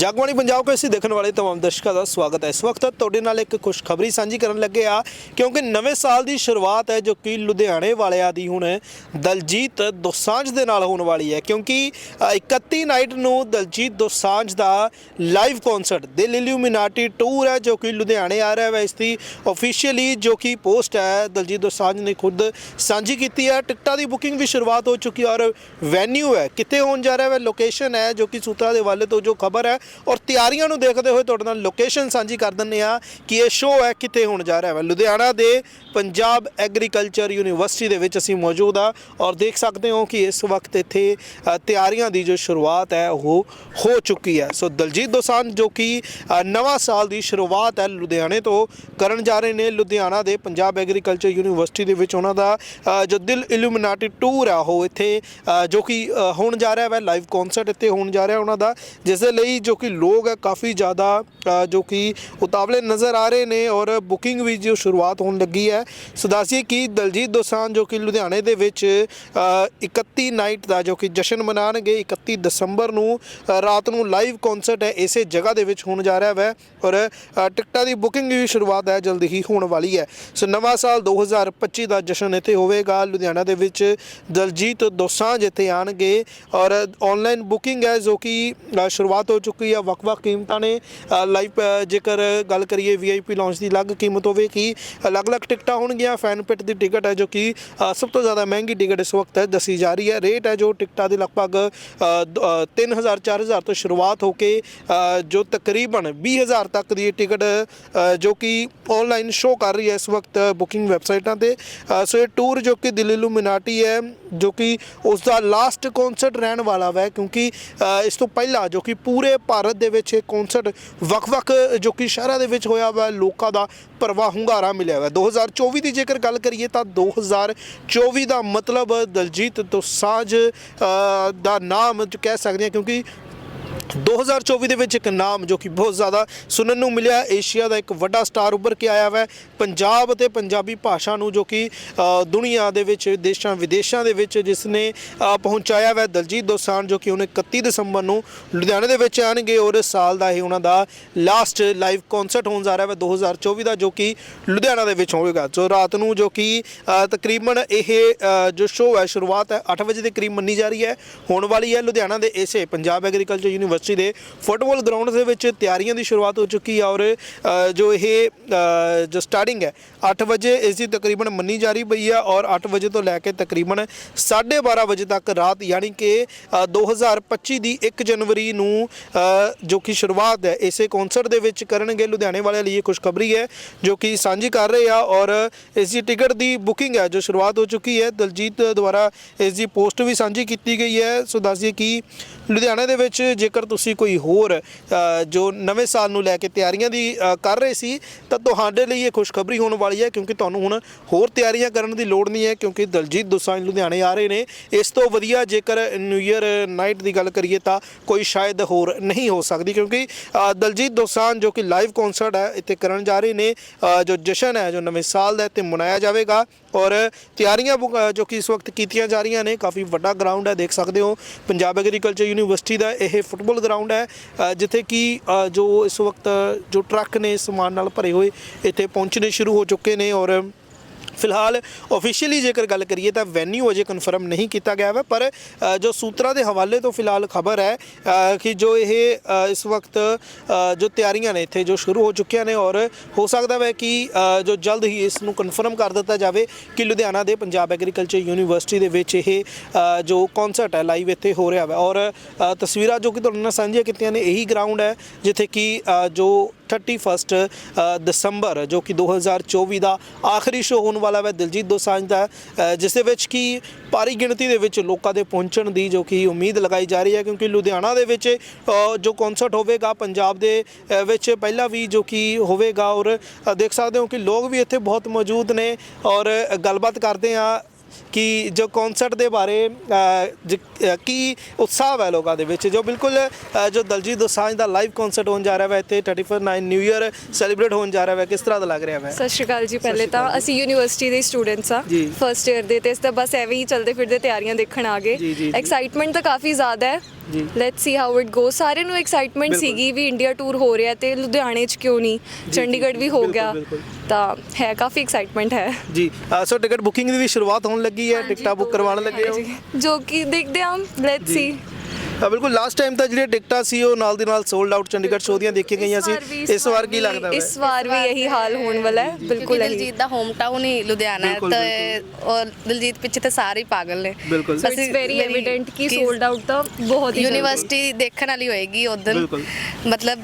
ਜਗਬਾਣੀ ਪੰਜਾਬ ਕੋ ਅਸੀਂ ਦੇਖਣ ਵਾਲੇ ਤਮਾਮ ਦਰਸ਼ਕਾਂ ਦਾ ਸਵਾਗਤ ਹੈ ਇਸ ਵਕਤ ਤੁਹਾਡੇ ਨਾਲ ਇੱਕ ਖੁਸ਼ਖਬਰੀ ਸਾਂਝੀ ਕਰਨ ਲੱਗੇ ਆ ਕਿਉਂਕਿ ਨਵੇਂ ਸਾਲ ਦੀ ਸ਼ੁਰੂਆਤ ਹੈ ਜੋ ਕਿ ਲੁਧਿਆਣੇ ਵਾਲਿਆਂ ਦੀ ਹੁਣ ਦਲਜੀਤ ਦੋਸਾਂਝ ਦੇ ਨਾਲ ਹੋਣ ਵਾਲੀ ਹੈ ਕਿਉਂਕਿ ਅ, 31 ਨਾਈਟ ਨੂੰ ਦਲਜੀਤ ਦੋਸਾਂਝ ਦਾ live concert Dil Illuminati tour ਹੈ ਜੋ ਕਿ ਲੁਧਿਆਣੇ ਆ ਰਿਹਾ ਹੈ ਇਸ ਦੀ ਅਫੀਸ਼ੀਅਲੀ ਜੋ ਕਿ ਪੋਸਟ ਹੈ ਦਲਜੀਤ ਦੋਸਾਂਝ ਨੇ ਖੁਦ ਸਾਂਝੀ ਕੀਤੀ ਹੈ ਟਿਕਟਾਂ ਦੀ ਬੁਕਿੰਗ ਵੀ ਸ਼ੁਰੂਆਤ ਹੋ ਚੁੱਕੀ ਹੈ ਔਰ ਵੈਨਿਊ ਹੈ ਕਿੱਥੇ ਹੋਣ ਜਾ ਰਿਹਾ ਹੈ ਲੋਕੇਸ਼ਨ ਹੈ ਜੋ ਕਿ ਸੂਤਰਾਂ ਦੇ ਹਵਾਲੇ ਤੋਂ ਜੋ ਖਬਰ ਹੈ ਔਰ ਤਿਆਰੀਆਂ ਨੂੰ ਦੇਖਦੇ ਹੋਏ ਤੁਹਾਡੇ ਨਾਲ ਲੋਕੇਸ਼ਨ ਸਾਂਝੀ ਕਰ ਦਿੰਨੇ ਆ ਕਿ ਇਹ ਸ਼ੋਅ ਹੈ ਕਿੱਥੇ ਹੋਣ ਜਾ ਰਿਹਾ ਹੈ। ਲੁਧਿਆਣਾ ਦੇ ਪੰਜਾਬ ਐਗਰੀਕਲਚਰ ਯੂਨੀਵਰਸਿਟੀ ਦੇ ਵਿੱਚ ਅਸੀਂ ਮੌਜੂਦ ਆ ਔਰ ਦੇਖ ਸਕਦੇ ਹੋ ਕਿ ਇਸ ਵਕਤ ਇੱਥੇ ਤਿਆਰੀਆਂ ਦੀ ਜੋ ਸ਼ੁਰੂਆਤ ਹੈ, ਉਹ ਹੋ ਚੁੱਕੀ ਹੈ। ਸੋ ਦਲਜੀਤ ਦੋਸਾਨ ਜੋ ਕਿ ਨਵਾਂ ਸਾਲ ਦੀ ਸ਼ੁਰੂਆਤ ਹੈ ਲੁਧਿਆਣੇ ਤੋਂ ਕਰਨ ਜਾ ਰਹੇ ਨੇ। ਲੁਧਿਆਣਾ ਦੇ ਪੰਜਾਬ ਐਗਰੀਕਲਚਰ ਯੂਨੀਵਰਸਿਟੀ ਦੇ ਵਿੱਚ ਉਹਨਾਂ ਦਾ ਜੋ ਦਿਲ ਇਲੂਮੀਨਾਟੀ ਟੂਰ ਆ, ਉਹ ਇੱਥੇ ਜੋ ਕਿ ਹੋਣ ਜਾ ਰਿਹਾ ਹੈ। ਲਾਈਵ ਕਨਸਰਟ ਇੱਥੇ ਹੋਣ ਜਾ ਰਿਹਾ ਉਹਨਾਂ ਦਾ, ਜਿਸ ਦੇ ਲਈ ਜੋ ਕਿ ਲੋਕ ਹੈ ਕਾਫੀ ਜ਼ਿਆਦਾ ਜੋ ਕਿ ਉਤਾਵਲੇ ਨਜ਼ਰ ਆ ਰਹੇ ਨੇ ਔਰ ਬੁਕਿੰਗ ਵੀ ਜੋ ਸ਼ੁਰੂਆਤ ਹੋਣ ਲੱਗੀ ਹੈ। ਸੋ ਦੱਸੀਏ ਕਿ ਦਲਜੀਤ ਦੋਸਾਂਝ ਜੋ ਕਿ ਲੁਧਿਆਣੇ ਦੇ ਵਿੱਚ ਅ, 31 ਨਾਈਟ ਦਾ ਜੋ ਕਿ ਜਸ਼ਨ ਮਨਾਣਗੇ 31 ਦਸੰਬਰ ਨੂੰ ਰਾਤ ਨੂੰ ਲਾਈਵ ਕਨਸਰਟ ਹੈ ਇਸੇ ਜਗ੍ਹਾ ਦੇ ਵਿੱਚ ਹੋਣ ਜਾ ਰਿਹਾ ਹੈ ਔਰ ਟਿਕਟਾਂ ਦੀ ਬੁਕਿੰਗ ਵੀ ਸ਼ੁਰੂਆਤ ਹੈ ਜਲਦੀ ਹੀ ਹੋਣ ਵਾਲੀ ਹੈ। ਸੋ ਨਵਾਂ ਸਾਲ 2025 ਦਾ ਜਸ਼ਨ ਇੱਥੇ ਹੋਵੇਗਾ ਲੁਧਿਆਣਾ ਦੇ ਵਿੱਚ ਦਲਜੀਤ ਦੋਸਾਂਝ ਇੱਥੇ ਆਣਗੇ ਔਰ ਆਨਲਾਈਨ ਬੁਕਿੰਗ ਹੈ ਜੋ ਕਿ ਸ਼ੁਰੂਆਤ ਹੋ ਚੁੱਕੀ ਹੈ ਵੱਖ-ਵੱਖ ਕੀਮਤਾਂ ਨੇ। ਲਾਈਵ ਜੇਕਰ ਗੱਲ ਕਰੀਏ ਵੀਆਈਪੀ ਲਾਂਚ ਦੀ, ਅਲੱਗ ਕੀਮਤ ਹੋਵੇਗੀ ਅਲੱਗ-ਅਲੱਗ ਟਿਕਟਾਂ ਹੋਣਗੀਆਂ। ਫੈਨ ਪਿਟ ਦੀ ਟਿਕਟ ਹੈ ਜੋ ਕਿ ਸਭ ਤੋਂ ਜ਼ਿਆਦਾ ਮਹਿੰਗੀ ਟਿਕਟ ਇਸ ਵਕਤ ਦੱਸੀ ਜਾ ਰਹੀ ਹੈ। ਰੇਟ ਹੈ ਜੋ ਟਿਕਟਾਂ ਦੇ ਲਗਭਗ 3000 4000 ਤੋਂ ਸ਼ੁਰੂਆਤ ਹੋ ਕੇ ਜੋ ਤਕਰੀਬਨ 20000 ਤੱਕ ਦੀ ਟਿਕਟ ਜੋ ਕਿ ਆਨਲਾਈਨ ਸ਼ੋ ਕਰ ਰਹੀ ਹੈ ਇਸ ਵਕਤ ਬੁਕਿੰਗ ਵੈਬਸਾਈਟਾਂ ਤੇ। ਸੋ ਇਹ ਟੂਰ ਜੋ ਕਿ ਦਿਲ ਇਲੂਮੀਨਾਟੀ ਹੈ ਜੋ ਕਿ ਉਸ ਦਾ ਲਾਸਟ ਕਨਸਰਟ ਰਹਿਣ ਵਾਲਾ ਹੈ ਕਿਉਂਕਿ ਇਸ ਤੋਂ ਪਹਿਲਾਂ ਜੋ ਕਿ ਪੂਰੇ ਭਾਰਤ ਦੇ ਵਿੱਚ ਇਹ ਕਨਸਰਟ ਵੱਖ-ਵੱਖ ਜੋ ਕਿ ਸ਼ਹਿਰਾਂ ਦੇ ਵਿੱਚ ਹੋਇਆ ਵਾ ਲੋਕਾਂ ਦਾ ਪ੍ਰਵਾਹ ਹੁੰਗਾਰਾ ਮਿਲਿਆ ਵਾ। 2024 ਦੀ ਜੇਕਰ ਗੱਲ ਕਰੀਏ ਤਾਂ 2024 ਦਾ ਮਤਲਬ ਦਲਜੀਤ ਦੋਸਾਂਝ ਅ, ਦਾ ਨਾਮ ਕਹਿ ਸਕਦੇ ਹਾਂ ਕਿਉਂਕਿ 2024 ਦੇ ਵਿੱਚ ਇੱਕ ਨਾਮ ਜੋ ਕਿ ਬਹੁਤ ਜ਼ਿਆਦਾ ਸੁਣਨ ਨੂੰ ਮਿਲਿਆ, ਏਸ਼ੀਆ ਦਾ ਇੱਕ ਵੱਡਾ ਸਟਾਰ ਉੱਭਰ ਕੇ ਆਇਆ ਹੈ ਪੰਜਾਬ ਅਤੇ ਪੰਜਾਬੀ ਭਾਸ਼ਾ ਨੂੰ ਜੋ ਕਿ ਦੁਨੀਆ ਦੇ ਵਿੱਚ, ਦੇਸ਼ਾਂ ਵਿਦੇਸ਼ਾਂ ਦੇ ਵਿੱਚ ਜਿਸ ਨੇ ਪਹੁੰਚਾਇਆ ਹੈ ਦਲਜੀਤ ਦੋਸਾਂਝ ਜੋ ਕਿ ਹੁਣ 31 ਦਸੰਬਰ ਨੂੰ ਲੁਧਿਆਣੇ ਦੇ ਵਿੱਚ ਆਣਗੇ ਔਰ ਇਸ ਸਾਲ ਦਾ ਇਹ ਉਹਨਾਂ ਦਾ ਲਾਸਟ ਲਾਈਵ ਕਨਸਰਟ ਹੋਣ ਜਾ ਰਿਹਾ ਹੈ 2024 ਦਾ ਜੋ ਕਿ ਲੁਧਿਆਣਾ ਦੇ ਵਿੱਚ ਹੋਵੇਗਾ। ਸੋ ਰਾਤ ਨੂੰ ਜੋ ਕਿ ਤਕਰੀਬਨ ਇਹ ਜੋ ਸ਼ੋਅ ਹੈ, ਸ਼ੁਰੂਆਤ ਹੈ 8 ਵਜੇ ਦੇ ਕਰੀਬ ਮੰਨੀ ਜਾ ਰਹੀ ਹੈ, ਹੋਣ ਵਾਲੀ ਹੈ ਲੁਧਿਆਣਾ ਦੇ ਇਸੇ ਪੰਜਾਬ ਐਗਰੀਕਲਚਰ ਯੂਨੀਵਰਸਿਟੀ ਦੇ ਫੁੱਟਬਾਲ ਗਰਾਊਂਡ ਦੇ ਵਿੱਚ ਤਿਆਰੀਆਂ ਦੀ ਸ਼ੁਰੂਆਤ ਹੋ ਚੁੱਕੀ ਹੈ ਔਰ ਜੋ ਇਹ ਜੋ ਸਟਾਰਟਿੰਗ ਹੈ 8 ਵਜੇ ਇਸ ਦੀ ਤਕਰੀਬਨ ਮੰਨੀ ਜਾ ਰਹੀ ਪਈ ਹੈ ਔਰ 8 ਵਜੇ ਤੋਂ ਲੈ ਕੇ ਤਕਰੀਬਨ 12:30 ਵਜੇ ਤੱਕ ਰਾਤ ਯਾਨੀ ਕਿ ਅ, 2025 ਦੀ 1 ਜਨਵਰੀ ਨੂੰ ਜੋ ਕਿ ਸ਼ੁਰੂਆਤ ਹੈ ਇਸੇ ਕਨਸਰਟ ਦੇ ਵਿੱਚ ਕਰਨਗੇ ਲੁਧਿਆਣੇ ਵਾਲਿਆਂ ਲਈ ਇਹ ਖੁਸ਼ਖਬਰੀ ਹੈ ਜੋ ਕਿ ਸਾਂਝੀ ਕਰ ਰਹੇ ਆ ਔਰ ਇਸ ਦੀ ਟਿਕਟ ਦੀ ਬੁਕਿੰਗ ਹੈ ਜੋ ਸ਼ੁਰੂਆਤ ਹੋ ਚੁੱਕੀ ਹੈ ਦਲਜੀਤ ਦੁਆਰਾ ਇਸ ਦੀ ਪੋਸਟ ਵੀ ਸਾਂਝੀ ਕੀਤੀ ਗਈ ਹੈ ਸੋ ਦੱਸ ਦਈਏ ਕਿ ਲੁਧਿਆਣਾ ਦੇ ਵਿੱਚ ਜੇ ਜੇਕਰ ਤੁਸੀਂ ਕੋਈ ਹੋਰ ਜੋ ਨਵੇਂ ਸਾਲ ਨੂੰ ਲੈ ਕੇ ਤਿਆਰੀਆਂ ਦੀ ਕਰ ਰਹੇ ਸੀ, ਤਾਂ ਤੁਹਾਡੇ ਲਈ ਇਹ ਖੁਸ਼ਖਬਰੀ ਹੋਣ ਵਾਲੀ ਹੈ, ਕਿਉਂਕਿ ਤੁਹਾਨੂੰ ਹੁਣ ਹੋਰ ਤਿਆਰੀਆਂ ਕਰਨ ਦੀ ਲੋੜ ਨਹੀਂ ਹੈ, ਕਿਉਂਕਿ ਦਲਜੀਤ ਦੋਸਾਂਝ ਲੁਧਿਆਣੇ ਆ ਰਹੇ ਨੇ। ਇਸ ਤੋਂ ਵਧੀਆ ਜੇਕਰ ਨਿਊ ਈਅਰ ਨਾਈਟ ਦੀ ਗੱਲ ਕਰੀਏ, ਤਾਂ ਕੋਈ ਸ਼ਾਇਦ ਹੋਰ ਨਹੀਂ ਹੋ ਸਕਦੀ, ਕਿਉਂਕਿ ਦਲਜੀਤ ਦੋਸਾਂਝ ਜੋ ਕਿ ਲਾਈਵ ਕਨਸਰਟ ਹੈ, ਇੱਥੇ ਕਰਨ ਜਾ ਰਹੇ ਨੇ। ਜੋ ਜਸ਼ਨ ਹੈ, ਜੋ ਨਵੇਂ ਸਾਲ ਦਾ ਇੱਥੇ ਮਨਾਇਆ ਜਾਵੇਗਾ, ਔਰ ਤਿਆਰੀਆਂ ਬੁ- ਜੋ ਕਿ ਇਸ ਵਕਤ ਕੀਤੀਆਂ ਜਾ ਰਹੀਆਂ ਨੇ, ਕਾਫੀ ਵੱਡਾ ਗਰਾਊਂਡ ਹੈ, ਦੇਖ ਸਕਦੇ ਹੋ। ਪੰਜਾਬ ਐਗਰੀਕਲਚਰ ਯੂਨੀਵਰਸਿਟੀ ਦਾ ਇਹ ਫੁੱਟਬਾਲ ਗਰਾਊਂਡ ਹੈ ਅ, ਜਿੱਥੇ ਕਿ ਅ, ਜੋ ਇਸ ਵਕਤ ਜੋ ਟਰੱਕ ਨੇ ਸਮਾਨ ਨਾਲ ਭਰੇ ਹੋਏ ਇੱਥੇ ਪਹੁੰਚਣੇ ਸ਼ੁਰੂ ਹੋ ਚੁੱਕੇ ਨੇ ਔਰ ਫਿਲਹਾਲ ਆਫੀਸ਼ੀਅਲੀ ਜੇਕਰ ਗੱਲ ਕਰੀਏ ਤਾਂ ਵੈਨਿਊ ਅਜੇ ਕਨਫਰਮ ਨਹੀਂ ਕੀਤਾ ਗਿਆ ਹੈ ਪਰ ਜੋ ਸੂਤਰਾਂ ਦੇ ਹਵਾਲੇ ਤੋਂ ਫਿਲਹਾਲ ਖਬਰ ਹੈ ਕਿ ਜੋ ਇਹ ਇਸ ਵਕਤ ਜੋ ਤਿਆਰੀਆਂ ਨੇ ਇੱਥੇ ਜੋ ਸ਼ੁਰੂ ਹੋ ਚੁੱਕੀਆਂ ਨੇ ਔਰ ਹੋ ਸਕਦਾ ਹੈ ਕਿ ਜੋ ਜਲਦ ਹੀ ਇਸ ਨੂੰ ਕਨਫਰਮ ਕਰ ਦਿੱਤਾ ਜਾਵੇ ਕਿ ਲੁਧਿਆਣਾ ਦੇ ਪੰਜਾਬ ਐਗਰੀਕਲਚਰ ਯੂਨੀਵਰਸਿਟੀ ਦੇ ਵਿੱਚ ਇਹ ਜੋ ਕਨਸਰਟ ਹੈ ਲਾਈਵ ਇੱਥੇ ਹੋ ਰਿਹਾ ਹੈ ਔਰ ਤਸਵੀਰਾਂ ਜੋ ਕਿ ਤੁਹਾਡੇ ਨਾਲ ਸਾਂਝੀਆਂ ਕੀਤੀਆਂ ਨੇ, ਇਹੀ ਗਰਾਊਂਡ ਹੈ, ਜਿੱਥੇ ਕਿ ਜੋ 31 ਅ, ਦਸੰਬਰ ਜੋ ਕਿ 2024 ਦਾ ਆਖਰੀ ਸ਼ੋਅ ਹੋਣ ਵਾਲਾ ਹੈ ਦਿਲਜੀਤ ਦੋਸਾਂਝ ਦਾ ਅ, ਜਿਸ ਦੇ ਵਿੱਚ ਕਿ ਭਾਰੀ ਗਿਣਤੀ ਦੇ ਵਿੱਚ ਲੋਕਾਂ ਦੇ ਪਹੁੰਚਣ ਦੀ ਜੋ ਕਿ ਉਮੀਦ ਲਗਾਈ ਜਾ ਰਹੀ ਹੈ ਕਿਉਂਕਿ ਲੁਧਿਆਣਾ ਦੇ ਵਿੱਚ ਜੋ ਕਨਸਰਟ ਹੋਵੇਗਾ ਪੰਜਾਬ ਦੇ ਵਿੱਚ ਪਹਿਲਾਂ ਵੀ ਜੋ ਕਿ ਹੋਵੇਗਾ ਔਰ ਦੇਖ ਸਕਦੇ ਹੋ ਕਿ ਲੋਕ ਵੀ ਇੱਥੇ ਬਹੁਤ ਮੌਜੂਦ ਨੇ ਔਰ ਗੱਲਬਾਤ ਕਰਦੇ ਆ ਕਿ ਜੋ ਕਨਸਰਟ ਦੇ ਬਾਰੇ ਕੀ ਉਤਸ਼ਾਹ ਹੈ ਲੋਕਾਂ ਦੇ ਵਿੱਚ ਜੋ ਬਿਲਕੁਲ ਜੋ ਦਲਜੀਤ ਦੋਸਾਂਝ ਦਾ ਲਾਈਵ ਕਨਸਰਟ ਹੋਣ ਜਾ ਰਿਹਾ ਹੈ ਇੱਥੇ 39 ਨਿਊ ਇਅਰ ਸੈਲੀਬ੍ਰੇਟ ਹੋਣ ਜਾ ਰਿਹਾ ਹੈ ਕਿਸ ਤਰ੍ਹਾਂ ਦਾ ਲੱਗ ਰਿਹਾ ਹੈ ਸਤਿ ਸ਼੍ਰੀ ਅਕਾਲ ਜੀ ਪਹਿਲੇ ਤਾਂ ਅਸੀਂ ਯੂਨੀਵਰਸਿਟੀ ਦੇ ਸਟੂਡੈਂਟਸ ਆ। ਫਰਸਟ ਇਅਰ ਦੇ ਤੇ ਇਸ ਤਾਂ ਬਸ ਐਵੇਂ ਹੀ ਚੱਲਦੇ ਫਿਰਦੇ ਤਿਆਰੀਆਂ ਦੇਖਣ ਆ ਗਏ। ਐਕਸਾਈਟਮੈਂਟ ਤਾਂ ਕਾਫੀ ਜ਼ਿਆਦਾ ਹੈ ਜੀ। Let's see how it go ਸਾਰਿਆਂ ਨੂੰ ਐਕਸਾਈਟਮੈਂਟ ਬਿਲਕੁਲ। ਸੀਗੀ ਵੀ ਇੰਡੀਆ ਟੂਰ ਹੋ ਰਿਹਾ ਤੇ ਲੁਧਿਆਣੇ 'ਚ ਕਿਉਂ ਨਹੀਂ? ਚੰਡੀਗੜ੍ਹ ਵੀ ਹੋ ਬਿਲਕੁਲ, ਗਿਆ। ਬਿਲਕੁਲ। ਤਾਂ ਹੈ ਕਾਫੀ ਐਕਸਾਈਟਮੈਂਟ ਹੈ। ਜੀ ਅ, ਸੋ ਟਿਕਟ ਬੁਕਿੰਗ ਦੀ ਵੀ ਸ਼ੁਰੂਆਤ ਹੋਣ ਲੱਗੀ ਹੈ ਟਿਕਟਾਂ ਬੁੱਕ ਕਰਵਾਉਣ ਲੱਗੇ ਹੋ। ਜੋ ਕਿ ਦੇਖਦੇ ਹਾਂ ਲੈਟਸ ਸੀ ਬਿਲਕੁਲ ਲਾਸਟ ਟਾਈਮ ਤਾਂ ਜਿਹੜੀਆਂ ਟਿਕਟਾਂ ਸੀ ਉਹ ਨਾਲ ਦੀ ਨਾਲ ਸੋਲਡ ਆਊਟ ਚੰਡੀਗੜ੍ਹ ਸ਼ੋਅ ਦੀਆਂ ਦੇਖੀਆਂ ਗਈਆਂ ਸੀ ਇਸ ਵਾਰ ਕੀ ਲੱਗਦਾ ਹੈ ਇਸ ਵਾਰ ਵੀ ਇਹੀ ਹਾਲ ਹੋਣ ਵਾਲਾ ਹੈ ਬਿਲਕੁਲ ਇਹੀ ਦਿਲਜੀਤ ਦਾ ਹੋਮ ਟਾਊਨ ਹੀ ਲੁਧਿਆਣਾ ਹੈ ਬਿਲਕੁਲ, ਤੇ ਔਰ ਦਿਲਜੀਤ ਪਿੱਛੇ ਤੇ ਸਾਰੇ ਹੀ ਪਾਗਲ ਨੇ ਬਿਲਕੁਲ। ਸੋ ਇਟਸ ਵੈਰੀ ਐਵੀਡੈਂਟ ਕਿ ਕਿ ਸੋਲਡ ਆਊਟ ਤਾਂ ਬਹੁਤ ਹੀ ਜਲਦੀ। ਯੂਨੀਵਰਸਿਟੀ ਦੇਖਣ ਵਾਲੀ ਹੋਏਗੀ ਉਦੋਂ ਬਿਲਕੁਲ। ਮਤਲਬ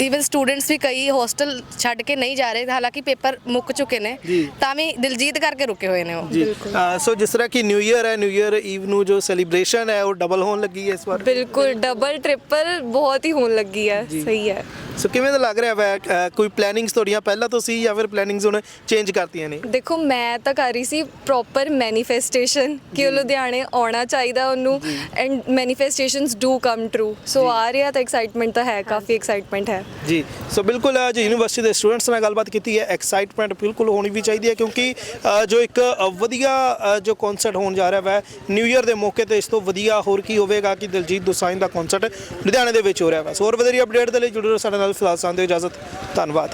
ਇਵਨ ਸਟੂਡੈਂਟਸ ਵੀ ਕਈ ਹੋਸਟਲ ਛੱਡ ਕੇ ਨਹੀਂ ਜਾ ਰਹੇ ਹਾਲਾਂਕਿ ਪੇਪਰ ਮੁੱਕ ਚੁੱਕੇ ਨੇ ਜੀ। ਤਾਂ ਵੀ ਦਿਲਜੀਤ ਕਰਕੇ ਰੁਕੇ ਹੋਏ ਨੇ ਉਹ। ਜੀ। ਅ, ਸੋ ਜਿਸ ਤਰ੍ਹਾਂ ਕਿ ਨਿਊ ਇਅਰ ਹੈ ਨਿਊ ਇਅਰ ਈਵ ਨੂੰ ਜੋ ਸੈਲੀਬ੍ਰੇਸ਼ਨ ਹੈ ਉਹ ਡਬਲ ਹੋਣ ਲੱਗੀ ਹੈ ਇਸ ਵਾਰ? ਬਿਲਕੁਲ ਡਬਲ ਟ੍ਰਿਪਲ ਬਹੁਤ ਹੀ ਹੋਣ ਲੱਗੀ ਹੈ ਸਹੀ ਹੈ। ਸੋ ਕਿਵੇਂ ਦਾ ਲੱਗ ਰਿਹਾ ਹੈ ਅ, ਕੋਈ ਪਲੈਨਿੰਗਸ ਤੁਹਾਡੀਆਂ ਪਹਿਲਾਂ ਤੋਂ ਸੀ ਜਾਂ ਫਿਰ ਪਲੈਨਿੰਗਸ ਹੁਣ ਚੇਂਜ ਕਰਤੀਆਂ ਨੇ? ਦੇਖੋ ਮੈਂ ਤਾਂ ਕਰ ਰਹੀ ਸੀ ਪ੍ਰੋਪਰ ਮੈਨੀਫੈਸਟੇਸ਼ਨ ਕਿ ਉਹ ਲੁਧਿਆਣੇ ਆਉਣਾ ਚਾਹੀਦਾ ਉਹਨੂੰ and manifestations do come true so ਆ ਰਿਹਾ ਤਾਂ ਐਕਸਾਈਟਮੈਂਟ ਤਾਂ ਹੈ ਕਾਫੀ ਐਕਸਾਈਟਮੈਂਟ ਹੈ। ਜੀ। ਸੋ ਬਿਲਕੁਲ ਅੱਜ ਯੂਨੀਵਰਸਿਟੀ ਦੇ ਸਟੂਡੈਂਟਸ ਨਾਲ ਗੱਲਬਾਤ ਕੀਤੀ ਹੈ। ਐਕਸਾਈਟਮੈਂਟ ਬਿਲਕੁਲ ਹੋਣੀ ਵੀ ਚਾਹੀਦੀ ਹੈ ਕਿਉਂਕਿ ਅ, ਜੋ ਇੱਕ ਅ, ਵਧੀਆ ਅ, ਜੋ ਕਨਸਰਟ ਹੋਣ ਜਾ ਰਿਹਾ ਹੈ ਨਿਊ ਇਅਰ ਦੇ ਮੌਕੇ ਤੇ ਇਸ ਤੋਂ ਵਧੀਆ ਹੋਰ ਕੀ ਹੋਵੇਗਾ ਕਿ ਦਿਲਜੀਤ ਦੋਸਾਂਝ ਦਾ ਕਨਸਰਟ ਲੁਧਿਆਣੇ ਦੇ ਵਿੱਚ ਹੋ ਰਿਹਾ ਹੈ ਸੋ ਹੋਰ ਵਧੀਆ ਅਪਡੇਟ ਦੇ ਲਈ ਜੁੜੇ ਰਹੋ ਸਾਡੇ ਨਾਲ ਫਿਲਹਾਲ ਸਾਨੂੰ ਦਿਓ ਇਜਾਜ਼ਤ ਧੰਨਵਾਦ।